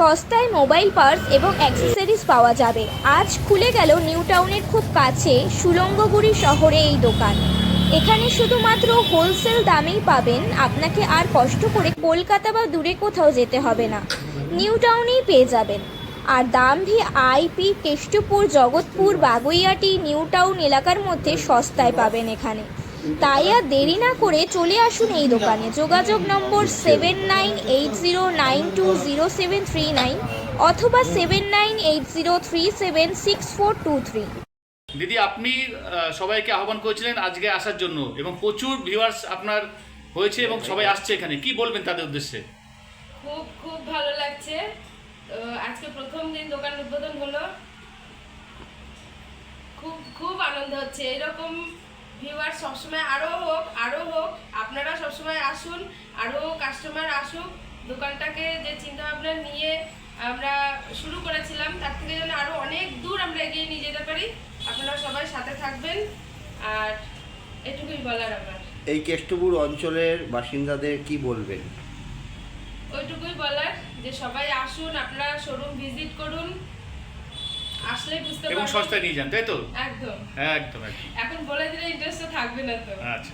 সস্তায় mobile purse এবং accessories পাওয়া যাবে। আজ খুলে গেল নিউ টাউনের খুব কাছে সুলঙ্গগুড়ি শহরে এই দোকান। এখানে শুধুমাত্র হোলসেল দামেই পাবেন, আপনাকে আর কষ্ট করে কলকাতা বা দূরে কোথাও যেতে হবে না। নিউ টাউনেই পেয়ে যাবেন। আর দাম V IP Keshtopur, Jagatpur, Baguiati, new town এলাকার মধ্যে সস্তায় পাবেন এখানে। তাই আর দেরি না করে চলে আসুন এই দোকানে। যোগাযোগ নম্বর seven nine eight zero nine two zero seven three nine অথবা seven nine eight zero three seven six four two three দিদি আপনি সবাইকে আহ্বান করেছিলেন আজকে আসার জন্য এবং প্রচুর ভিউয়ার্স আপনার হয়েছে এবং সবাই আসছে এখানে। কি বলবেন তাদের উদ্দেশ্যে? খুব খুব ভালো লাগছে। আজকে প্রথম দিন দোকান উদ্বোধন হলো। খুব খুব আনন্দ হচ্ছে। এরকম ভিউয়ার সবসময় আরও হোক আরও হোক আপনারা সবসময় আসুন আরও কাস্টমার আসুক দোকানটাকে যে চিন্তা ভাবনা নিয়ে আমরা শুরু করেছিলাম তার থেকে যেন আরও অনেক দূর আমরা এগিয়ে নিয়ে যেতে পারি আপনারা সবাই সাথে থাকবেন আর এটুকুই বলার আমার। এই কেষ্টপুর অঞ্চলের বাসিন্দাদের কি বলবেন? ওইটুকুই বলার যে সবাই আসুন আপনারা শোরুম ভিজিট করুন আসলে বুঝতে এবং সস্তায় নিয়ে যান তাই তো? একদম। হ্যাঁ একদম একদম। এখন বলে দিলে ইন্টারেস্ট থাকবে না তো। আচ্ছা।